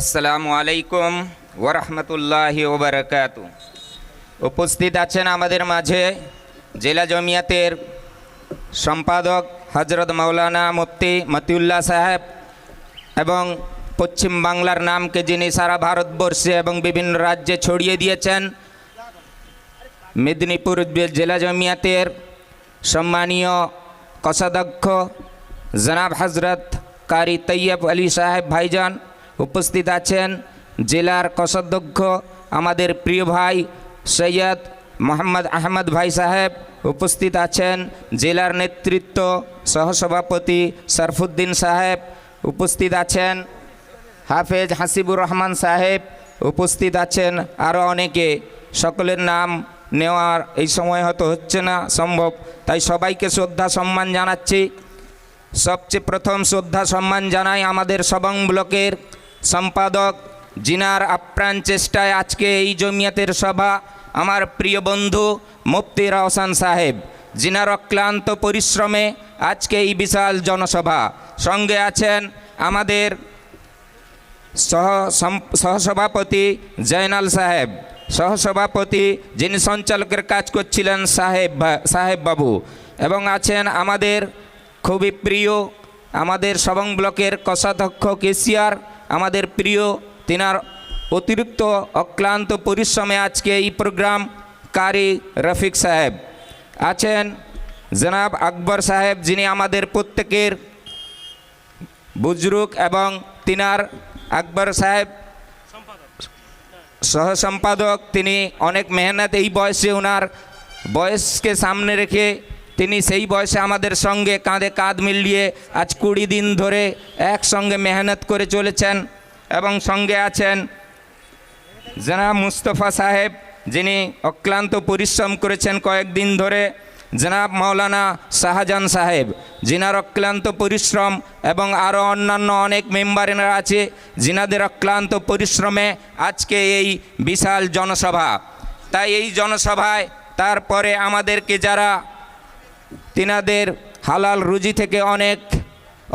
আসসালামু আলাইকুম ওরহমতুল্লাহি ওবরাকাত উপস্থিত আছেন আমাদের মাঝে জেলা জমিয়াতের সম্পাদক হজরত মৌলানা মুফতি মতিউল্লাহ সাহেব এবং পশ্চিম বাংলার নামকে যিনি সারা ভারতবর্ষে এবং বিভিন্ন রাজ্যে ছড়িয়ে দিয়েছেন, মেদিনীপুর জেলা জমিয়াতের সম্মানীয় কোষাধ্যক্ষ জনাব হজরত কারি তৈয়ব আলী সাহেব ভাইজান উপস্থিত আছেন জেলার কোষাধ্যক্ষ আমাদের প্রিয় ভাই সৈয়দ মোহাম্মদ আহমদ ভাই সাহেব, উপস্থিত আছেন জেলার নেতৃত্ব সহসভাপতি সরফুদ্দিন সাহেব, উপস্থিত আছেন হাফেজ হাসিবুর রহমান সাহেব, উপস্থিত আছেন আরও অনেকে। সকলের নাম নেওয়ার এই সময় হয়তো হচ্ছে না সম্ভব, তাই সবাইকে শ্রদ্ধা সম্মান জানাচ্ছি। সবচেয়ে প্রথম শ্রদ্ধা সম্মান জানাই আমাদের সবং ব্লকের সম্পাদক জিনার আপ্রাণ চেষ্টায় আজকে এই জমিয়াতের সভা আমার প্রিয় বন্ধু মুফতি রহসান সাহেব। জিনার অক্লান্ত পরিশ্রমে আজকে এই বিশাল জনসভা। সঙ্গে আছেন আমাদের সহ সহসভাপতি জয়নাল সাহেব। সহসভাপতি যিনি সঞ্চালকের কাজ করছিলেন সাহেব সাহেব বাবু। এবং আছেন আমাদের খুবই প্রিয়, আমাদের সবং ব্লকের কষাধ্যক্ষ কেসিয়ার আমাদের প্রিয় তিনার অতিরিক্ত অক্লান্ত পরিশ্রমে আজকে এই প্রোগ্রাম কারি রফিক সাহেব আছেন। জনাব আকবর সাহেব যিনি আমাদের প্রত্যেকের বুজরুক এবং তিনার আকবর সাহেব সহ সম্পাদক। তিনি অনেক মেহনত এই বয়সে ওনার বয়সকে সামনে রেখে তিনি সেই বয়সে আমাদের সঙ্গে কাঁধে কাঁধ মিলিয়ে আজ কুড়ি দিন ধরে একসঙ্গে মেহনত করে চলেছেন এবং সঙ্গে আছেন জনাব মুস্তফা সাহেব, যিনি অক্লান্ত পরিশ্রম করেছেন কয়েকদিন ধরে। জনাব মাওলানা শাহজাহান সাহেব, যিনার অক্লান্ত পরিশ্রম এবং আরও অন্যান্য অনেক মেম্বারেরা আছে, যিনাদের অক্লান্ত পরিশ্রমে আজকে এই বিশাল জনসভা। তাই এই জনসভায় তারপরে আমাদেরকে যারা তিনাদের হালাল রুজি থেকে অনেক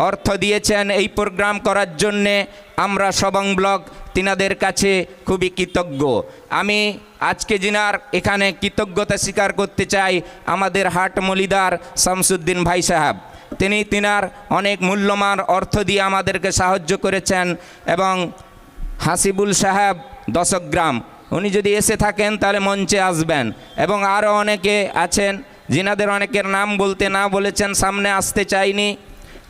অর্থ দিয়েছেন এই প্রোগ্রাম করার জন্যে আমরা সবং ব্লক তিনাদের কাছে খুবই কৃতজ্ঞ। আমি আজকে জিনার এখানে কৃতজ্ঞতা স্বীকার করতে চাই আমাদের হাট মলিদার শামসুদ্দিন ভাই সাহেব। তিনি তিনার অনেক মূল্যমান অর্থ দিয়ে আমাদেরকে সাহায্য করেছেন এবং হাসিবুল সাহেব দশক গ্রাম উনি যদি এসে থাকেন তাহলে মঞ্চে আসবেন এবং আরও অনেকে আছেন যিনাদের অনেকের নাম বলতে না বলেছেন, সামনে আসতে চাইনি।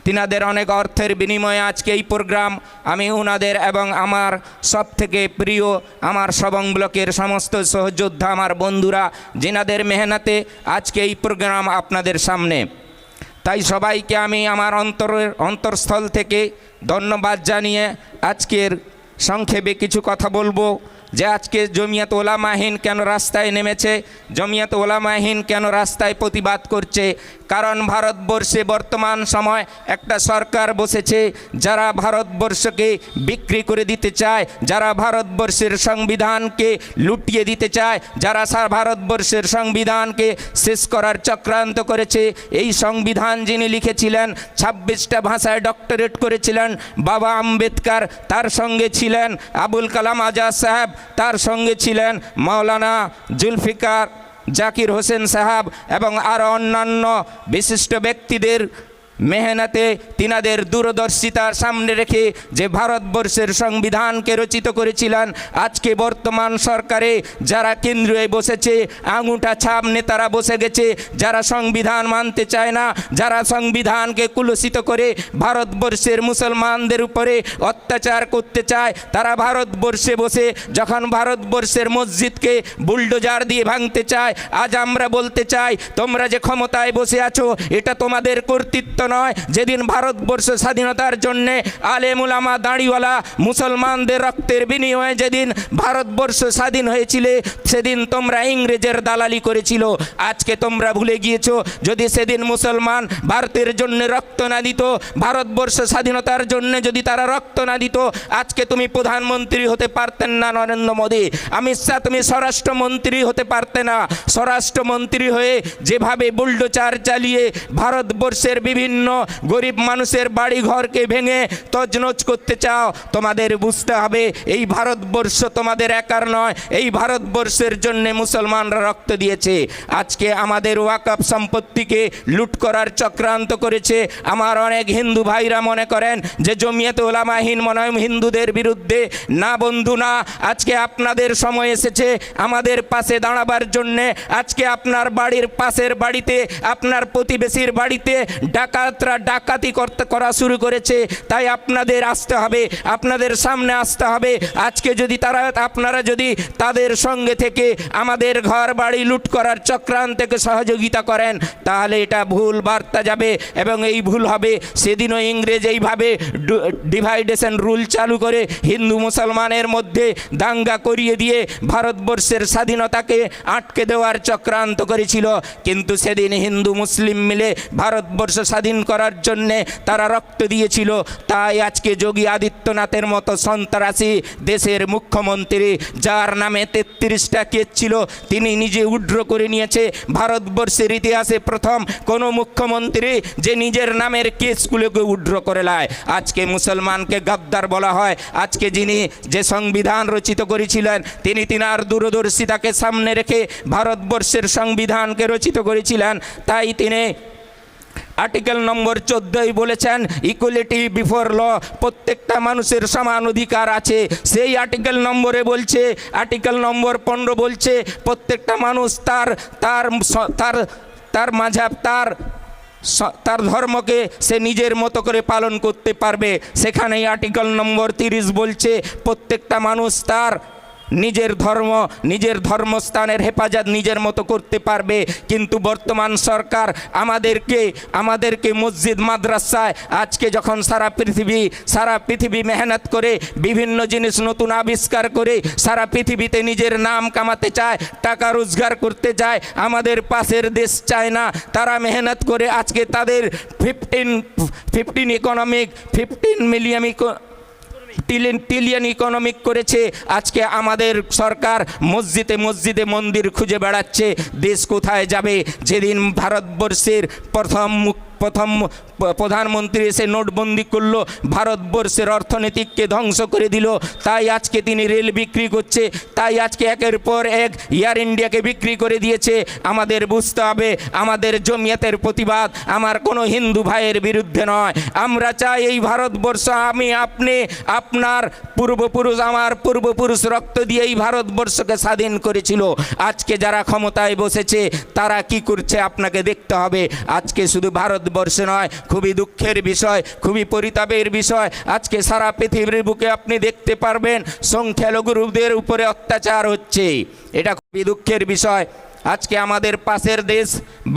তিনাদের অনেক অর্থের বিনিময়ে আজকে এই প্রোগ্রাম। আমি উনাদের এবং আমার সব থেকে প্রিয়, আমার সবং ব্লকের সমস্ত সহযোদ্ধা, আমার বন্ধুরা যিনাদের মেহনতে আজকে এই প্রোগ্রাম আপনাদের সামনে। তাই সবাইকে আমি আমার অন্তরের অন্তরস্থল থেকে ধন্যবাদ জানিয়ে আজকের সংক্ষেপে কিছু কথা বলব। যে আজকে জমিয়াত ওলামাহীন কেন রাস্তায় নেমেছে? জমিয়াত ওলামাহীন কেন রাস্তায় প্রতিবাদ করছে? কারণ ভারতবর্ষে বর্তমান সময় একটা সরকার বসেছে, যারা ভারতবর্ষকে বিক্রি করে দিতে চায়, যারা ভারতবর্ষের সংবিধানকে লুটিয়ে দিতে চায়, যারা ভারতবর্ষের সংবিধানকে শেষ করার চক্রান্ত করেছে, এই সংবিধান যিনি লিখেছিলেন, ছাব্বিশটা ভাষায় ডক্টরেট করেছিলেন, বাবা আম্বেদকর, তার সঙ্গে ছিলেন আবুল কালাম আজাদ সাহেব, তার সঙ্গে ছিলেন মাওলানা জুলফিকার জাকির হোসেন সাহাব এবং আরও অন্যান্য বিশিষ্ট ব্যক্তিদের মেহনতে তিনাদের দূরদর্শিতার সামনে রেখে যে ভারতবর্ষের সংবিধানকে রচিত করেছিলেন, আজকে বর্তমান সরকারে যারা কেন্দ্রে বসেছে, আঙুঠা ছাপ নেতারা বসে গেছে, যারা সংবিধান মানতে চায় না, যারা সংবিধানকে কুলসিত করে ভারতবর্ষের মুসলমানদের উপরে অত্যাচার করতে চায়, তারা ভারতবর্ষে বসে যখন ভারতবর্ষের মসজিদকে বুলডোজার দিয়ে ভাঙতে চায়, আজ আমরা বলতে চাই, তোমরা যে ক্ষমতায় বসে আছো, এটা তোমাদের কর্তৃত্ব নয়, যেদিন ভারতবর্ষ স্বাধীনতার জন্যে আলেমুলামা দাঁড়িওয়ালা মুসলমানদের রক্তের বিনিময়ে যেদিন ভারতবর্ষ স্বাধীন হয়েছিল, সেদিন তোমরা ইংরেজের দালালি করেছিল। আজকে তোমরা ভুলে গিয়েছো, যদি সেদিন মুসলমান ভারতের জন্য রক্ত না দিত, ভারতবর্ষ স্বাধীনতার জন্য যদি তারা রক্ত না দিত, আজকে তুমি প্রধানমন্ত্রী হতে পারতেন না নরেন্দ্র মোদী। অমিত শাহ তুমি স্বরাষ্ট্রমন্ত্রী হতে পারতে না। স্বরাষ্ট্রমন্ত্রী হয়ে যেভাবে বুলডোচার চালিয়ে ভারতবর্ষের বিভিন্ন বিভিন্ন গরিব মানুষের বাড়ি ঘরকে ভেঙে তজনজ করতে চাও, তোমাদের বুঝতে হবে এই ভারতবর্ষ তোমাদের একার নয়, এই ভারতবর্ষের জন্য মুসলমানরা রক্ত দিয়েছে। আজকে আমাদের ওয়াকাপ সম্পত্তিকে লুট করার চক্রান্ত করেছে। আমার অনেক হিন্দু ভাইরা মনে করেন যে জমিয়ত ওলামাহীন মনে হয় হিন্দুদের বিরুদ্ধে না বন্ধু না, আজকে আপনাদের সময় এসেছে আমাদের পাশে দাঁড়াবার জন্যে। আজকে আপনার বাড়ির পাশের বাড়িতে, আপনার প্রতিবেশীর বাড়িতে ডাকাতরা ডাকাতি করতে, করা শুরু করেছে, তাই আপনাদের আসতে হবে, আপনাদের সামনে আসতে হবে। আজকে যদি তারা, আপনারা যদি তাদের সঙ্গে থেকে আমাদের ঘর বাড়ি লুট করার চক্রান্তকে সহযোগিতা করেন, তাহলে এটা ভুল বার্তা যাবে এবং এই ভুল হবে। সেদিনও ইংরেজ এইভাবে ডিভাইডেশন রুল চালু করে হিন্দু মুসলমানের মধ্যে দাঙ্গা করিয়ে দিয়ে ভারতবর্ষের স্বাধীনতাকে আটকে দেওয়ার চক্রান্ত করেছিল। কিন্তু সেদিন হিন্দু মুসলিম মিলে ভারতবর্ষ স্বাধীন করার জন্যে তারা রক্ত দিয়েছিল। তাই আজকে যোগী আদিত্যনাথের মতো সন্ত্রাসী দেশের মুখ্যমন্ত্রী, যার নামে তেত্রিশটা কেস ছিল, তিনি নিজে উড্র করে নিয়েছে। ভারতবর্ষের ইতিহাসে প্রথম কোনো মুখ্যমন্ত্রী যে নিজের নামের কেসগুলোকে উড্র করে লায় আজকে মুসলমানকে গাদ্দার বলা হয়। আজকে যিনি যে সংবিধান রচিত করেছিলেন, তিনি তিনার দূরদর্শিতাকে সামনে রেখে ভারতবর্ষের সংবিধানকে রচিত করেছিলেন। তাই তিনি আর্টিকেল নম্বর চোদ্দই বলেছেন ইকুয়ালিটি বিফোর ল প্রত্যেকটা মানুষের সমান অধিকার আছে। সেই আর্টিকেল নম্বরে বলছে আর্টিকেল নম্বর পনেরো বলছে, প্রত্যেকটা মানুষ তার তার তার তার মাঝাব, তার তার ধর্মকে সে নিজের মতো করে পালন করতে পারবে। সেখানেই আর্টিকেল নম্বর তিরিশ বলছে, প্রত্যেকটা মানুষ তার নিজের ধর্ম, নিজের ধর্মস্থানের হেফাজত নিজের মতো করতে পারবে। কিন্তু বর্তমান সরকার আমাদেরকে আমাদেরকে মসজিদ, মাদ্রাসায় আজকে যখন সারা পৃথিবী সারা পৃথিবী মেহনত করে, বিভিন্ন জিনিস নতুন আবিষ্কার করে, সারা পৃথিবীতে নিজের নাম কামাতে চায়, টাকা রোজগার করতে চায়, আমাদের পাশের দেশ চায় না, তারা মেহনত করে আজকে তাদের fifteen fifteen economic fifteen million trillion trillion economic করেছে। আজকে আমাদের সরকার মসজিদে মসজিদে মন্দির খুঁজে বেড়াচ্ছে। দেশ কোথায় যাবে? যেদিন ভারতবর্ষের প্রথম মুখ- প্রথম প্রধানমন্ত্রী এসে নোটবন্দি করল, ভারতবর্ষের অর্থনীতিকে ধ্বংস করে দিল। তাই আজকে তিনি রেল বিক্রি করছে, তাই আজকে একের পর এক এয়ার ইন্ডিয়াকে বিক্রি করে দিয়েছে। আমাদের বুঝতে হবে, আমাদের জমিয়াতের প্রতিবাদ আমার কোনো হিন্দু ভাইয়ের বিরুদ্ধে নয়। আমরা চাই এই ভারতবর্ষ, আমি, আপনি, আপনার পূর্বপুরুষ, আমার পূর্বপুরুষ রক্ত দিয়ে এই ভারতবর্ষকে স্বাধীন করেছিল। আজকে যারা ক্ষমতায় বসেছে, তারা কি করছে আপনাকে দেখতে হবে। আজকে শুধু ভারতবর্ষে নয়, খুবই দুঃখের বিষয়, খুবই পরিতাপের বিষয়। আজকে সারা পৃথিবীর বুকে আপনি দেখতে পারবেন সংখ্যালঘুদের উপরে অত্যাচার হচ্ছে। এটা খুবই দুঃখের বিষয়। আজকে আমাদের পাশের দেশ,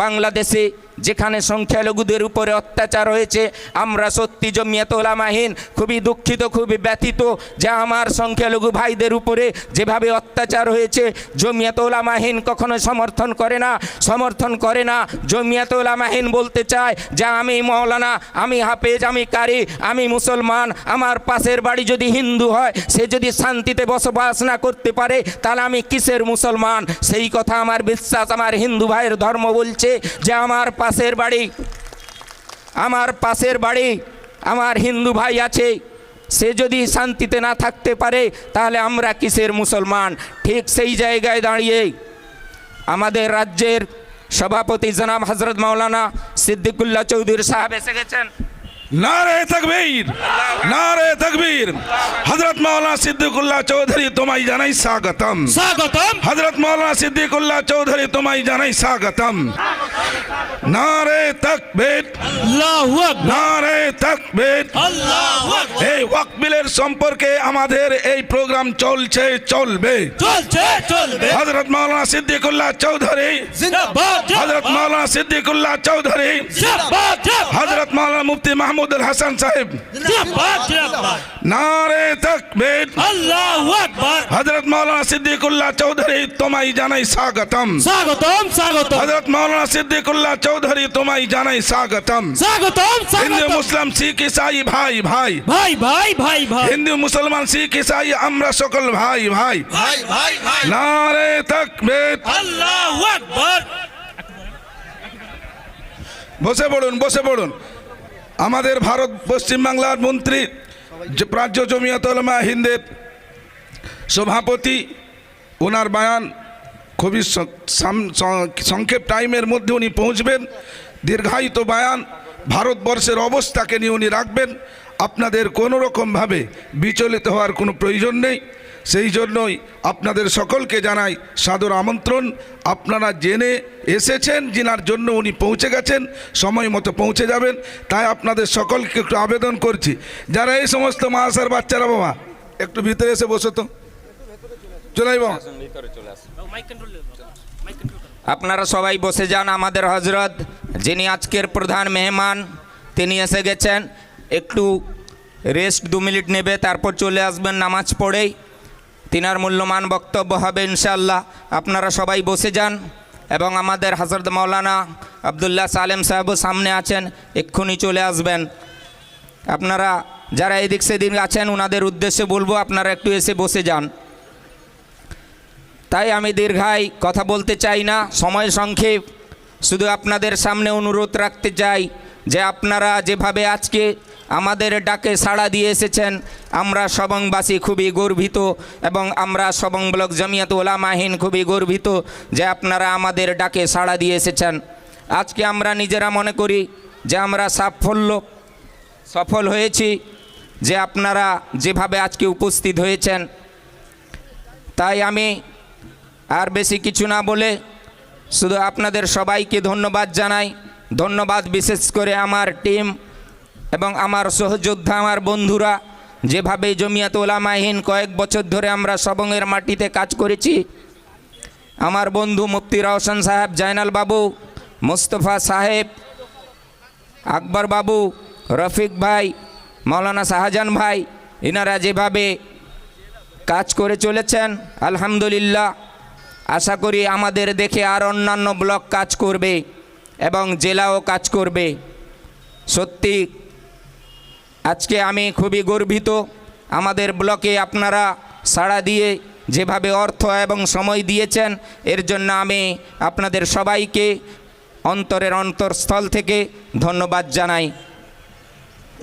বাংলাদেশে যেখানে সংখ্যালঘুদের উপরে অত্যাচার হয়েছে, আমরা সত্যি জমিয়ত ওলামাহীন, খুবই দুঃখিত, খুবই ব্যথিত যে আমার সংখ্যালঘু ভাইদের উপরে যেভাবে অত্যাচার হয়েছে, জমিয়ত ওলামাহীন কখনো সমর্থন করে না, সমর্থন করে না। জমিয়ত ওলামাহীন বলতে চায় যে, আমি মৌলানা, আমি হাফেজ, আমি কারি, আমি মুসলমান, আমার পাশের বাড়ি যদি হিন্দু হয়, সে যদি শান্তিতে বসবাস না করতে পারে, তাহলে আমি কিসের মুসলমান? সেই কথা আমার বিশ্বাস, আমার হিন্দু ভাইয়ের ধর্ম বলছে যে, আমার পাশের বাড়ি। আমার পাশের বাড়ি আমার হিন্দু ভাই আছে। সে যদি শান্তিতে না থাকতে পারে, তাহলে আমরা কিসের মুসলমান? ঠিক সেই জায়গায় দাঁড়িয়ে আমাদের রাজ্যের সভাপতি জনাব হজরত মাওলানা সিদ্দিকুল্লাহ চৌধুরী সাহেব এসে গেছেন। নারে তকবীর নারে তকবীর। হযরত মাওলানা সিদ্দিকুল্লাহ চৌধুরী তোমায় জানাই স্বাগতম। স্বাগতম। হযরত মাওলানা সিদ্দিকুল্লাহ চৌধুরী তোমায় জানাই স্বাগতম। নারে তকবীর। আল্লাহু আকবার। নারে তকবীর। আল্লাহু আকবার। এই ওয়াকবিলের সম্পর্কে আমাদের এই প্রোগ্রাম চলছে চলবে। চলছে চলবে। হযরত মাওলানা সিদ্দিকুল্লাহ চৌধুরী। জিন্দাবাদ। হযরত মাওলানা সিদ্দিকুল্লাহ চৌধুরী। জিন্দাবাদ। হযরত মাওলানা মুফতি মাহমুদুল হাসান সাহেব। নারে তকবীর। আল্লাহু আকবার। হজরত মাওলানা সিদ্দিকুল্লাহ চৌধুরী তোমায় জানাই স্বাগতম। স্বাগতম স্বাগতম। হজরত মাওলানা সিদ্দিকুল্লাহ চৌধুরী তোমায় জানাই স্বাগতম স্বাগতম। হিন্দু মুসলিম শিখ ইসাই ভাই ভাই। ভাই ভাই ভাই ভাই। হিন্দু মুসলমান শিখ ইসাই আমরা সকল ভাই ভাই। ভাই ভাই ভাই। নারে তকবীর। আল্লাহু আকবার। বসে পড়ুন বসে পড়ুন। আমাদের ভারত, পশ্চিমবাংলার মন্ত্রী রাজ্য জমিয়ত উলামা হিন্দের সভাপতি, ওনার বায়ান খুবই সংক্ষেপ টাইমের মধ্যে উনি পৌঁছবেন। দীর্ঘায়িত বায়ান, ভারতবর্ষের অবস্থাকে নিয়ে উনি রাখবেন। আপনাদের কোনো রকমভাবে বিচলিত হওয়ার কোনো প্রয়োজন নেই। সেই জন্যই আপনাদের সকলকে জানাই সাদর আমন্ত্রণ। আপনারা জেনে এসেছেন যিনার জন্য উনি পৌঁছে গেছেন, সময় মতো পৌঁছে যাবেন। তাই আপনাদের সকলকে একটু আবেদন করছি। যারা এই সমস্ত মাসার বাচ্চারা বাবা, একটু ভিতরে এসে বসো তো। চলে বাবা আপনারা সবাই বসে যান আমাদের হজরত যিনি আজকের প্রধান মেহমান, তিনি এসে গেছেন। একটু রেস্ট দু মিনিট নেবে, তারপর চলে আসবেন নামাজ পড়েই তিনার মূল্যমান বক্তব্য হবে ইনশাল্লাহ আপনারা সবাই বসে যান এবং আমাদের হজরত মৌলানা আবদুল্লাহ সালেম সাহেবও সামনে আছেন, এক্ষুনি চলে আসবেন। আপনারা যারা এদিক সেদিন আছেন ওনাদের উদ্দেশ্যে বলব, আপনারা একটু এসে বসে যান। তাই আমি দীর্ঘায় কথা বলতে চাই না, সময় সংক্ষেপ। শুধু আপনাদের সামনে অনুরোধ রাখতে চাই যে আপনারা যেভাবে আজকে আমাদের ডাকে সাড়া দিয়ে এসেছেন। আমরা সবংবাসী খুবই গর্বিত এবং আমরা সবং ব্লক জমিয়ত ওলামাহীন খুবই গর্বিত যে আপনারা আমাদের ডাকে সাড়া দিয়ে এসেছেন। আজকে আমরা নিজেরা মনে করি যে আমরা সাফল্য, সফল হয়েছি, যে আপনারা যেভাবে আজকে উপস্থিত হয়েছেন। তাই আমি আর বেশি কিছু না বলে শুধু আপনাদের সবাইকে ধন্যবাদ জানাই। ধন্যবাদ বিশেষ করে আমার টিম এবং আমার সহযোদ্ধা, আমার বন্ধুরা, যেভাবে জমিয়াত ওলামাহীন কয়েক বছর ধরে আমরা সবংয়ের মাটিতে কাজ করেছি, আমার বন্ধু মুফতি রওশন সাহেব, জাইনাল বাবু, মোস্তফা সাহেব, আকবর বাবু, রফিক ভাই মৌলানা শাহজাহান ভাই এনারা যেভাবে কাজ করে চলেছেন, আলহামদুলিল্লাহ। আশা করি আমাদের দেখে আর অন্যান্য ব্লক কাজ করবে এবং জেলাও কাজ করবে। সত্যি আজকে আমি খুবই গর্বিত। আমাদের ব্লকে আপনারা সাড়া দিয়ে যেভাবে অর্থ এবং সময় দিয়েছেন, এর জন্য আমি আপনাদের সবাইকে অন্তরের অন্তরস্থল থেকে ধন্যবাদ জানাই।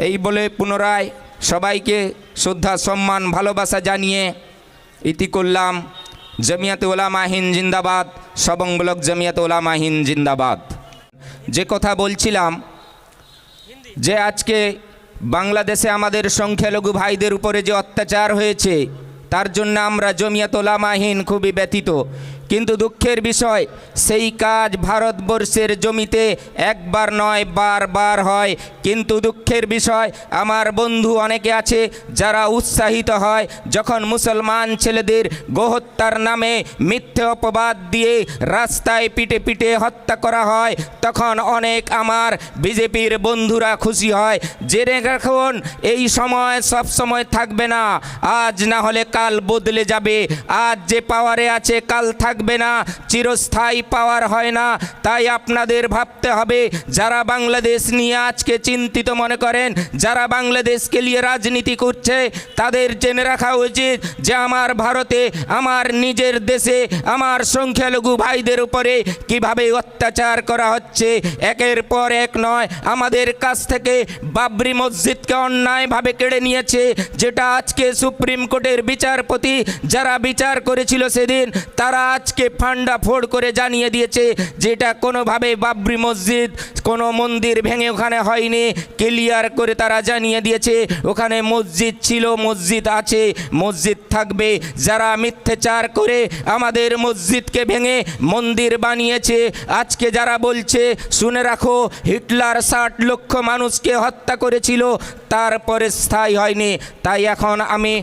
এই বলে পুনরায় সবাইকে শ্রদ্ধা, সম্মান, ভালোবাসা জানিয়ে ইতি করলাম জমিয়াত ওলামাহিন জিন্দাবাদ, সবং ব্লক জমিয়াত ওলামাহিন জিন্দাবাদ। যে কথা বলছিলাম, যে আজকে বাংলাদেশে আমাদের সংখ্যালঘু ভাইদের উপরে যে অত্যাচার হয়েছে, তার জন্য আমরা জমিয়াত ওলামাহীন খুবই ব্যথিত। কিন্তু দুঃখের বিষয়, সেই কাজ ভারতবর্ষের জমিতে একবার নয়, বারবার হয়। কিন্তু দুঃখের বিষয়, আমার বন্ধু অনেকে আছে যারা উৎসাহিত হয়, যখন মুসলমান ছেলেদের গোহত্যার নামে মিথ্যে অপবাদ দিয়ে রাস্তায় পিটে পিটে হত্যা করা হয়, তখন অনেক আমার বিজেপির বন্ধুরা খুশি হয় জেনে রাখুন এই সময় সব সময় থাকবে না, আজ না হলে কাল বদলে যাবে, আজ যে পাওয়ারে আছে কাল থাকবে না, চিরস্থায়ী পাওয়ার হয় না। তাই আপনাদের ভাবতে হবে, যারা বাংলাদেশ নিয়ে আজকে চিন্তিত মনে করেন, যারা বাংলাদেশকে নিয়ে রাজনীতি করছে, তাদের জেনে রাখা উচিত যে আমার ভারতে, আমার নিজের দেশে, আমার সংখ্যালঘু ভাইদের উপরে কীভাবে অত্যাচার করা হচ্ছে। একের পর এক নয়, আমাদের কাছ থেকে বাবরি মসজিদকে অন্যায়ভাবে কেড়ে নিয়েছে, যেটা আজকে সুপ্রিম কোর্টের বিচারপতি, যারা বিচার করেছিল সেদিন, তারা আজকে ফান্ডা ফোড় করে জানিয়ে দিয়েছে যেটা কোনোভাবে বাবরি মসজিদ, কোনো মন্দির ভেঙে ওখানে হয়নি। ক্লিয়ার করে তারা জানিয়ে দিয়েছে, ওখানে মসজিদ ছিল, মসজিদ আছে, মসজিদ থাকবে। যারা মিথ্যাচার করে আমাদের মসজিদকে ভেঙে মন্দির বানিয়েছে, আজকে যারা বলছে, শুনে রাখো, হিটলার ষাট লক্ষ মানুষকে হত্যা করেছিল, তারপরে স্থায়ী হয়নি। তাই এখন আমি